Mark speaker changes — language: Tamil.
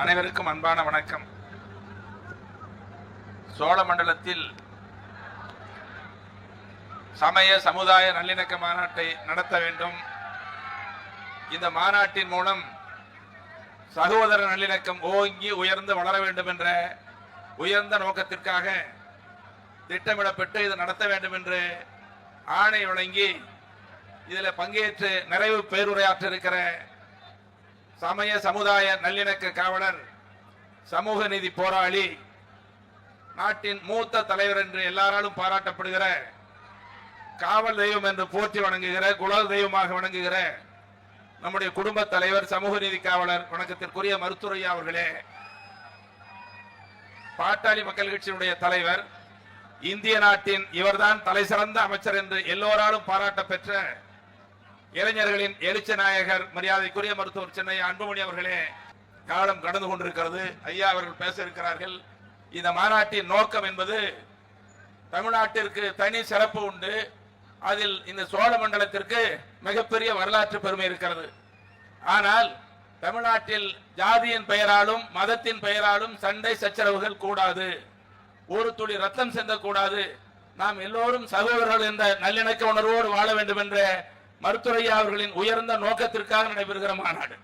Speaker 1: அனைவருக்கும் அன்பான வணக்கம். சோழ மண்டலத்தில் சமய சமுதாய நல்லிணக்க மாநாட்டை நடத்த வேண்டும். இந்த மாநாட்டின் மூலம் சகோதர நல்லிணக்கம் ஓங்கி உயர்ந்து வளர வேண்டும் என்ற உயர்ந்த நோக்கத்திற்காக திட்டமிடப்பட்டு இதை நடத்த வேண்டும் என்று ஆணை வழங்கி இதில் பங்கேற்று நிறைவு பேருரையாற்ற இருக்கிற சமய சமுதாய நல்லிணக்க காவலர் சமூக நீதி போராளி நாட்டின் மூத்த தலைவர் என்று எல்லாராலும் பாராட்டப்படுகிற காவல் தெய்வம் என்று போற்றி வணங்குகிற குலல் தெய்வமாக வணங்குகிற நம்முடைய குடும்ப தலைவர் சமூக நீதி காவலர் வணக்கத்திற்குரிய மருத்துவரையா அவர்களே. பாட்டாளி மக்கள் கட்சியினுடைய தலைவர் இந்திய நாட்டின் இவர்தான் தலை சிறந்த அமைச்சர் என்று எல்லோராலும் பாராட்ட பெற்ற இளைஞர்களின் எழுச்ச நாயகர் மரியாதைக்குரிய மருத்துவர் சென்னை அன்புமணி அவர்களே காலம் கடந்து கொண்டிருக்கிறது. ஐயா அவர்கள் பேச இருக்கிறார்கள் இந்த மாநாட்டின் நோக்கம் என்பது தமிழ்நாட்டிற்கு தனி சிறப்பு உண்டு. அதில் இந்த சோழ மண்டலத்திற்கு மிகப்பெரிய வரலாற்று பெருமை இருக்கிறது. ஆனால் தமிழ்நாட்டில் ஜாதியின் பெயராலும் மதத்தின் பெயராலும் சண்டை சச்சரவுகள் கூடாது. ஒரு துளி ரத்தம் சிந்தக்கூடாது நாம் எல்லோரும் சகோதரர்கள் என்ற நல்லிணக்க உணர்வோடு வாழ வேண்டும் என்ற மருத்துவரையா அவர்களின் உயர்ந்த நோக்கத்திற்காக நடைபெறுகிற மாநாடு.